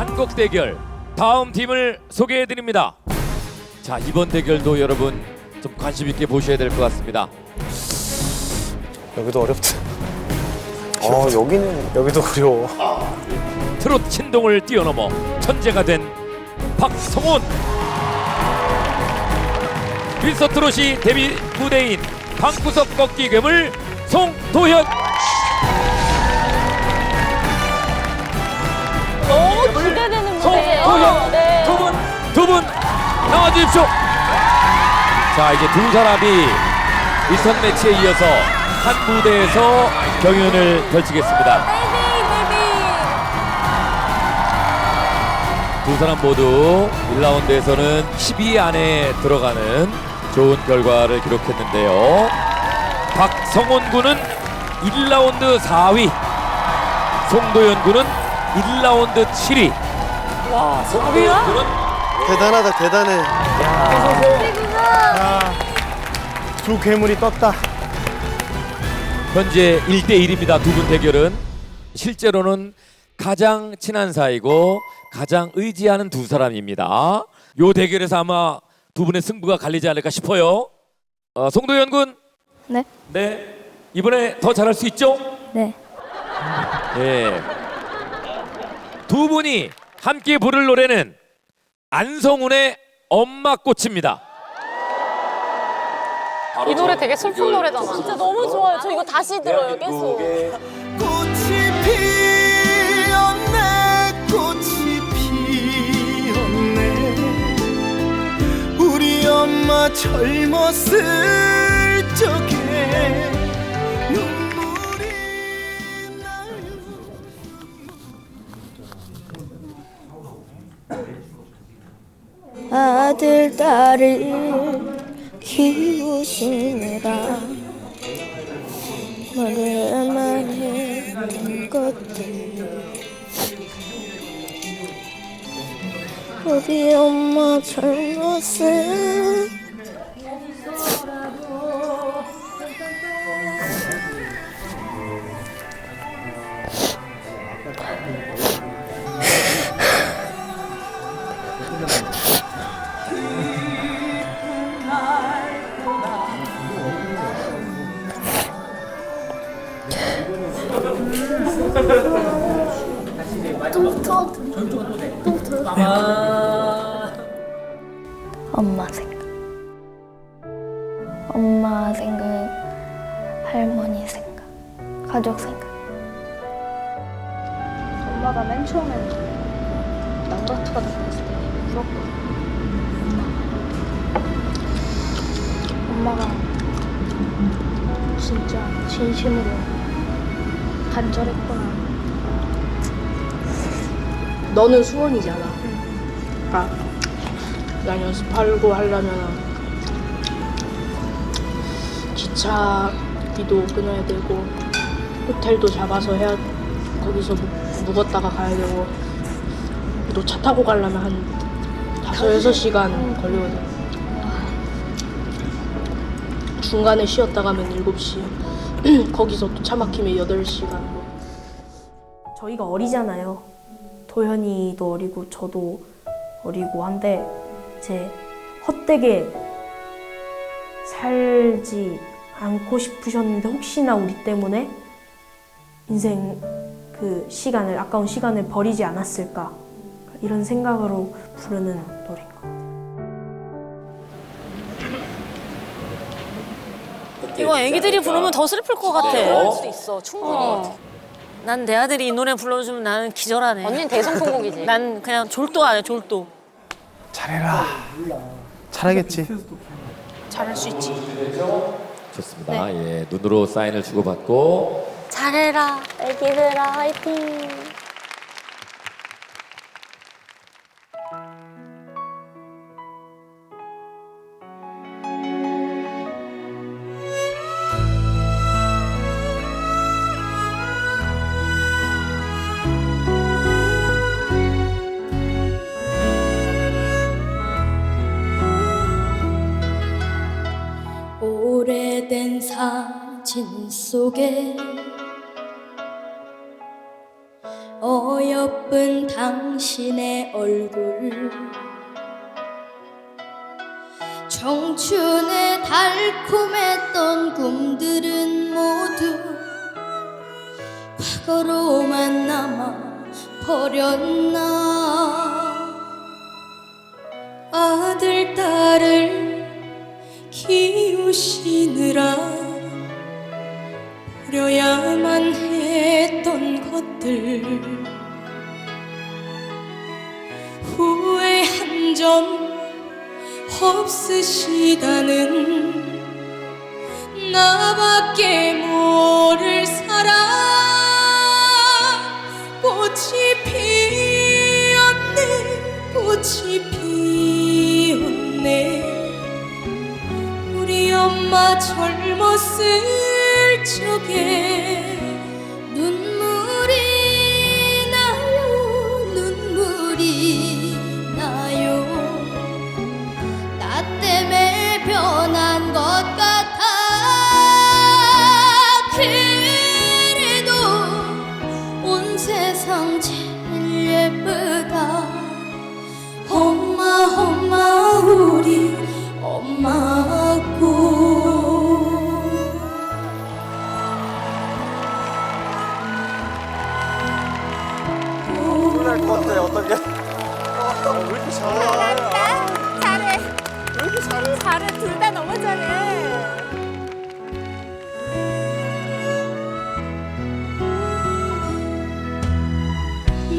한국 대결 다음 팀을 소개해 드립니다. 자 이번 대결도 여러분 좀 관심 있게 보셔야 될 것 같습니다. 여기도 어렵다. 어 여기는 여기도 어려워. 트롯 신동을 뛰어넘어 천재가 된 박성훈. 윈서 트롯이 데뷔 무대인 방구석 꺾기 괴물 송도현. 두 분 나와주십시오. 자 이제 두 사람이 일선 매치에 이어서 한 무대에서 경연을 펼치겠습니다. 두 사람 모두 1라운드에서는 10위 안에 들어가는 좋은 결과를 기록했는데요. 박성훈 군은 1라운드 4위, 송도현 군은 1라운드 7위. 와, 송도현 군은 대단하다 대단해. 두 괴물이 떴다. 현재 1대 1입니다. 두 분 대결은 실제로는 가장 친한 사이고 가장 의지하는 두 사람입니다. 요 대결에서 아마 두 분의 승부가 갈리지 않을까 싶어요. 어, 송도현 군, 네. 네 이번에 더 잘할 수 있죠? 네. 예. 두 분이 함께 부를 노래는 안성훈의 엄마 꽃입니다. 이 노래 되게 슬픈 노래잖아. 진짜 너무 좋아요. 저 이거 다시 들어요, 계속. 꽃이 피었네 꽃이 피었네 우리 엄마 젊었을 적에 아들 딸을 키우시느라 오랜만에 된 것들. 우리 엄마 젊었을 가족 생각 엄마가 맨 처음엔 남자투가 됐을 때 울었거든. 엄마가 진짜 진심으로 간절했구나. 너는 수원이잖아. 아, 난 연습하려고 하려면 기차비도 끊어야 되고 호텔도 잡아서 해야 거기서 묵- 묵었다가 가야 되고 또 차 타고 가려면 한 다섯 여섯 시간 걸리거든. 중간에 쉬었다 가면 일곱 시 거기서 또 차 막히면 여덟 시간 뭐. 저희가 어리잖아요. 도현이도 어리고 저도 어리고 한데 이제 헛되게 살지 않고 싶으셨는데 혹시나 우리 때문에 인생 그 시간을 아까운 시간을 버리지 않았을까 이런 생각으로 부르는 노래인 것 같아요. 이거 애기들이 부르면 더 슬플 것 같아. 그럴 수도 있어, 충분히. 난 내 아들이 이 노래 불러주면 나는 기절하네. 언니는 대성통곡이지. 난 그냥 졸도하네, 졸도. 잘해라. 잘하겠지. 잘할 수 있지. 좋습니다. 예, 눈으로 사인을 주고받고 잘해라, 애기들아, 화이팅. 오래된 사진 속에 예쁜 당신의 얼굴. 청춘의 달콤했던 꿈들은 모두 과거로만 남아 버렸나? 아들 딸을 키우시느라 버려야만 했던 것들 점 없으시다는 나밖에 모를 사람. 꽃이 피었네 꽃이 피었네. 우리 엄마 젊었을 적에 것 같아 어떤 게? 왜 이렇게 잘해? 잘해. 왜 이렇게 잘해? 잘해. 둘 다 너무 잘해.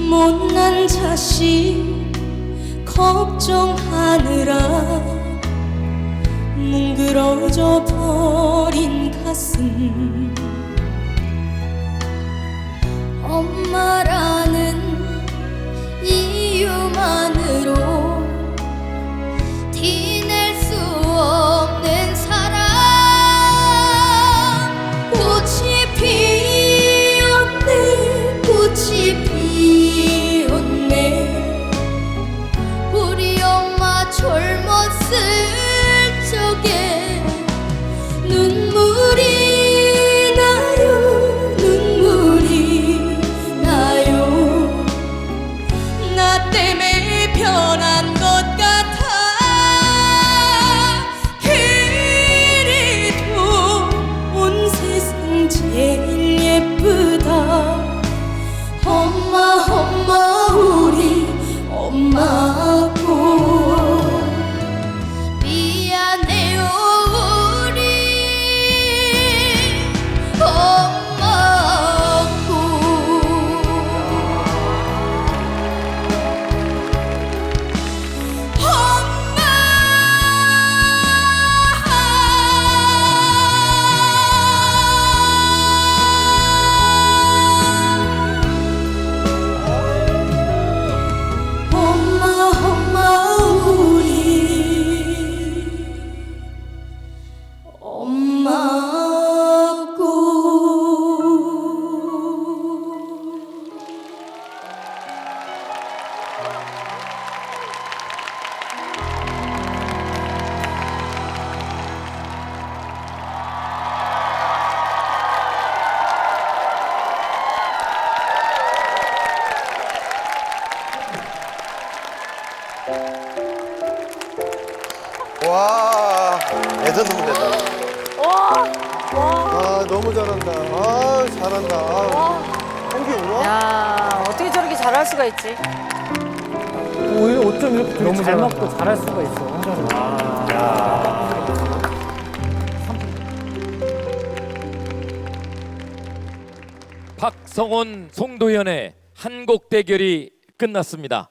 못난 자식 걱정하느라 뭉그러져 버린 가슴 엄마라는 이유만으로 잘한다. 아, 한기 우와. 야 어떻게 저렇게 잘할 수가 있지? 오히려 어쩜 이렇게 너무 잘 맞고 잘할 수가 있어. 박성원, 송도현의 한 곡 대결이 끝났습니다.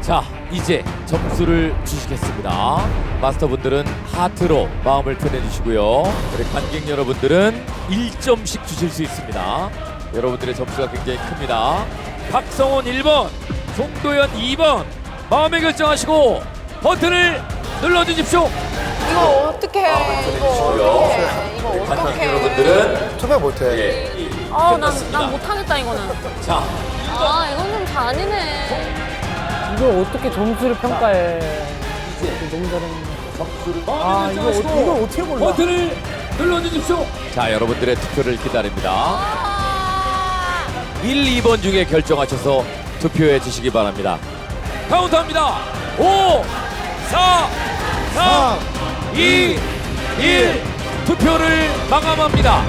자, 이제 점수를 주시겠습니다. 마스터분들은 하트로 마음을 표해주시고요. 우리 관객 여러분들은 1점씩 주실 수 있습니다. 여러분들의 점수가 굉장히 큽니다. 박성원 1번, 송도현 2번 마음에 결정하시고 버튼을 눌러주십시오. 이거 어떻게 해? 이거 어떻게 이거 우리 관객 어떻게 여러분들은 투표 못해. 예, 아난 난 못하겠다 이거는. 자, 아 이건 좀 잔인해. 이걸 어떻게 점수를 평가해? 너무 잘했는데. 아 이거 어떻게 이걸 어떻게 몰라? 버튼을 눌러주십시오. 자, 여러분들의 투표를 기다립니다. 1, 2번 중에 결정하셔서 투표해 주시기 바랍니다. 카운트합니다. 5, 4, 3, 2, 1. 투표를 마감합니다.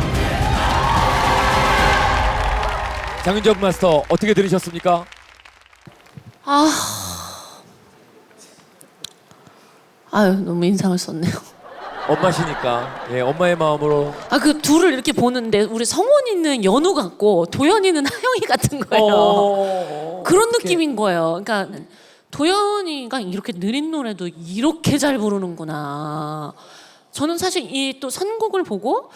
장윤정 마스터 어떻게 들으셨습니까? 아, 아유 너무 인상을 썼네요. 엄마시니까 예, 엄마의 마음으로 아 그 둘을 이렇게 보는데 우리 성원이는 연우 같고 도연이는 하영이 같은 거예요. 어, 그런 느낌인 거예요. 그러니까 도연이가 이렇게 느린 노래도 이렇게 잘 부르는구나. 저는 사실 이 또 선곡을 보고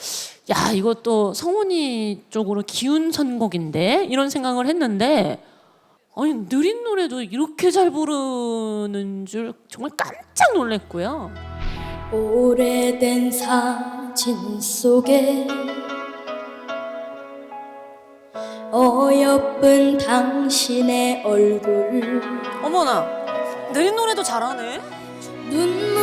야 이것도 성원이 쪽으로 기운 선곡인데 이런 생각을 했는데 아니 느린 노래도 이렇게 잘 부르는 줄 정말 깜짝 놀랐고요. 오래된 사진 속에 어여쁜 당신의 얼굴 어머나 느린 노래도 잘하네. 눈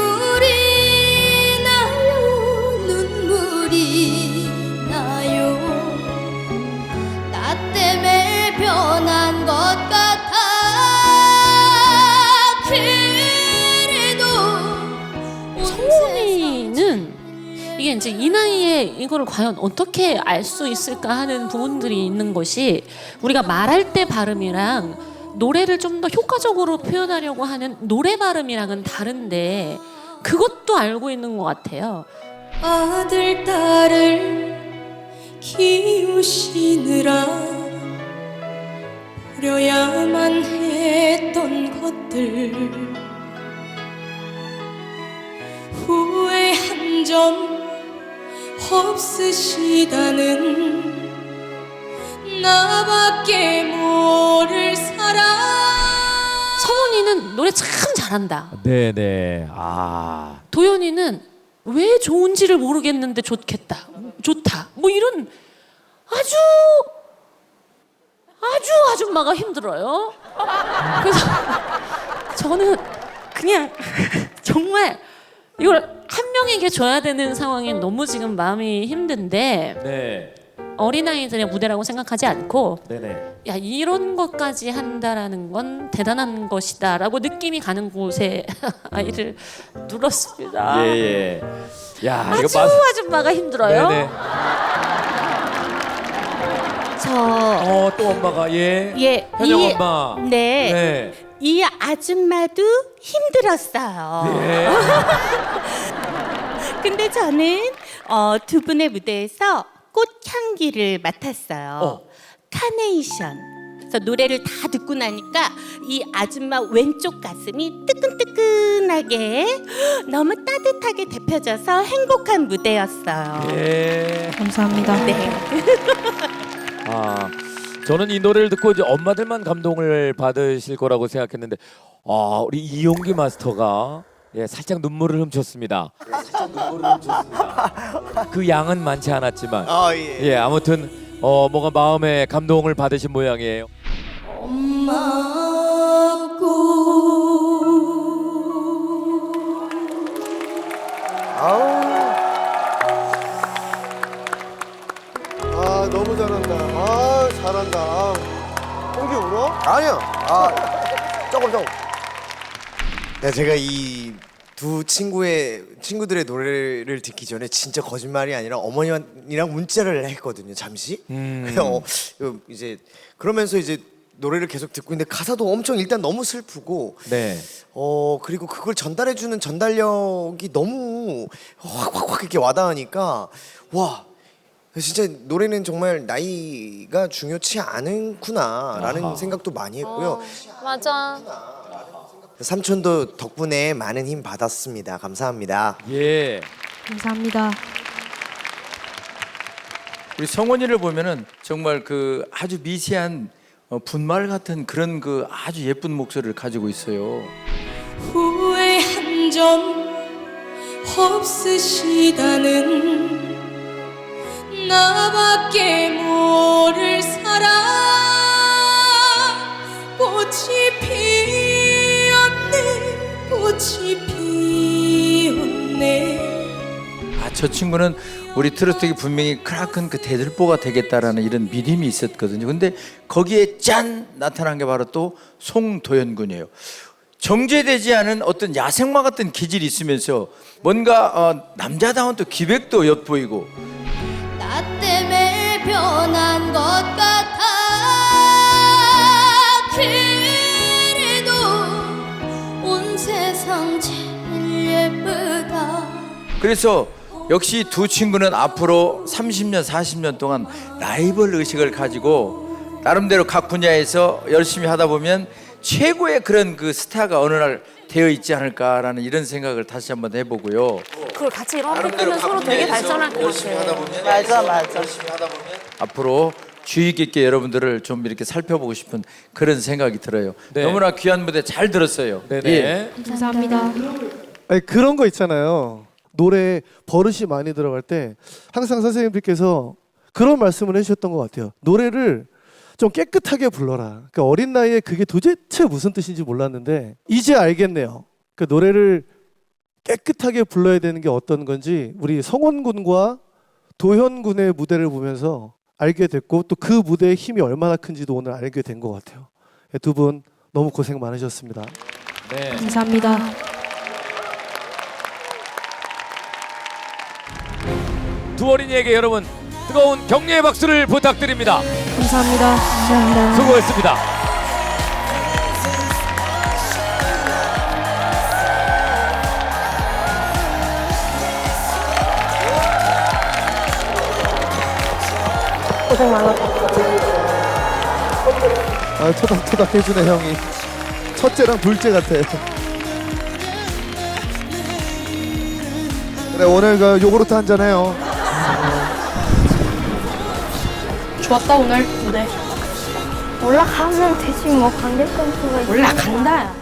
이제 이 나이에 이거를 과연 어떻게 알 수 있을까 하는 부분들이 있는 것이 우리가 말할 때 발음이랑 노래를 좀 더 효과적으로 표현하려고 하는 노래 발음이랑은 다른데 그것도 알고 있는 것 같아요. 아들 딸을 키우시느라 버려야만 했던 것들 후회 한점 없으시다는 나밖에 모를 사람 성훈이는 노래 참 잘한다. 네네 아 도연이는 왜 좋은지를 모르겠는데 좋겠다. 좋다. 뭐 이런 아주 아주 아줌마가 힘들어요. 그래서 저는 그냥 정말 이걸 한 명에게 줘야 되는 상황이 너무 지금 마음이 힘든데 네. 어린아이들의 무대라고 생각하지 않고 네네 야 이런 것까지 한다라는 건 대단한 것이다라고 느낌이 가는 곳에 아이를 눌렀습니다. 예 예 야 아주 이거 마스 아줌마가 힘들어요. 네네 저, 어 또 엄마가 예 예, 현영 이, 엄마 네, 네 이 아줌마도 힘들었어요. 예. 근데 저는 어, 두 분의 무대에서 꽃향기를 맡았어요. 어. 카네이션. 그래서 노래를 다 듣고 나니까 이 아줌마 왼쪽 가슴이 뜨끈뜨끈하게 너무 따뜻하게 데펴져서 행복한 무대였어요. 예. 감사합니다. 네. 아 저는 이 노래를 듣고 이제 엄마들만 감동을 받으실 거라고 생각했는데 아 우리 이용기 마스터가 예 살짝 눈물을 훔쳤습니다. 살짝 눈물을 훔쳤습니다. 그 양은 많지 않았지만 아 예. 예 아무튼 어 뭔가 마음에 감동을 받으신 모양이에요. 아우. 아 너무 잘한다. 아 잘한다. 아. 홍기 울어? 아니요. 아 조금 조금. 네, 제가 이 두 친구의 친구들의 노래를 듣기 전에 진짜 거짓말이 아니라 어머니랑 문자를 했거든요. 잠시. 음. 어, 이제 그러면서 이제 노래를 계속 듣고 있는데 가사도 엄청 일단 너무 슬프고 네. 어 그리고 그걸 전달해 주는 전달력이 너무 확확확 이렇게 와닿으니까 와 진짜 노래는 정말 나이가 중요치 않은구나라는 아하. 생각도 많이 했고요. 맞아. 삼촌도 덕분에 많은 힘 받았습니다. 감사합니다. 예. 감사합니다. 우리 성원이를 보면은 정말 그 아주 미세한 어, 분말 같은 그런 그 아주 예쁜 목소리를 가지고 있어요. 후회 한 점 없으시다는 나밖에 모 저 친구는 우리 트로트기 분명히 크라큰 그 대들보가 되겠다라는 이런 믿음이 있었거든요. 근데 거기에 짠 나타난 게 바로 또 송도연군이에요. 정제되지 않은 어떤 야생마 같은 기질이 있으면서 뭔가 어, 남자다운 또 기백도 엿보이고 나 때문에 변한 것 같아 그래도 온 세상 제일 예쁘다 그래서 역시 두 친구는 앞으로 30년, 40년 동안 라이벌 의식을 가지고 나름대로 각 분야에서 열심히 하다 보면 최고의 그런 그 스타가 어느 날 되어 있지 않을까라는 이런 생각을 다시 한번 해보고요. 그걸 같이 이렇게 크면 서로 되게 발전할 것 같아요. 맞아, 맞아. 열심히 하다 보면 앞으로 주의 깊게 여러분들을 좀 이렇게 살펴보고 싶은 그런 생각이 들어요. 네. 너무나 귀한 무대 잘 들었어요. 네네. 예. 감사합니다. 아니, 그런 거 있잖아요. 노래 버릇이 많이 들어갈 때 항상 선생님들께서 그런 말씀을 해주셨던 것 같아요. 노래를 좀 깨끗하게 불러라. 그러니까 어린 나이에 그게 도대체 무슨 뜻인지 몰랐는데 이제 알겠네요. 그 노래를 깨끗하게 불러야 되는 게 어떤 건지 우리 성원 군과 도현 군의 무대를 보면서 알게 됐고 또 그 무대의 힘이 얼마나 큰지도 오늘 알게 된 것 같아요. 두 분 너무 고생 많으셨습니다. 네. 감사합니다. 두 어린이에게 여러분 뜨거운 격려의 박수를 부탁드립니다. 감사합니다. 감사합니다. 수고했습니다. 고생 많았다. 아 토닥토닥 해주네 형이 첫째랑 둘째 같아요 그래 오늘 그 요구르트 한잔 해요 좋았다 오늘 무대. 올라가면 되지 뭐 관객 선수가 올라간다.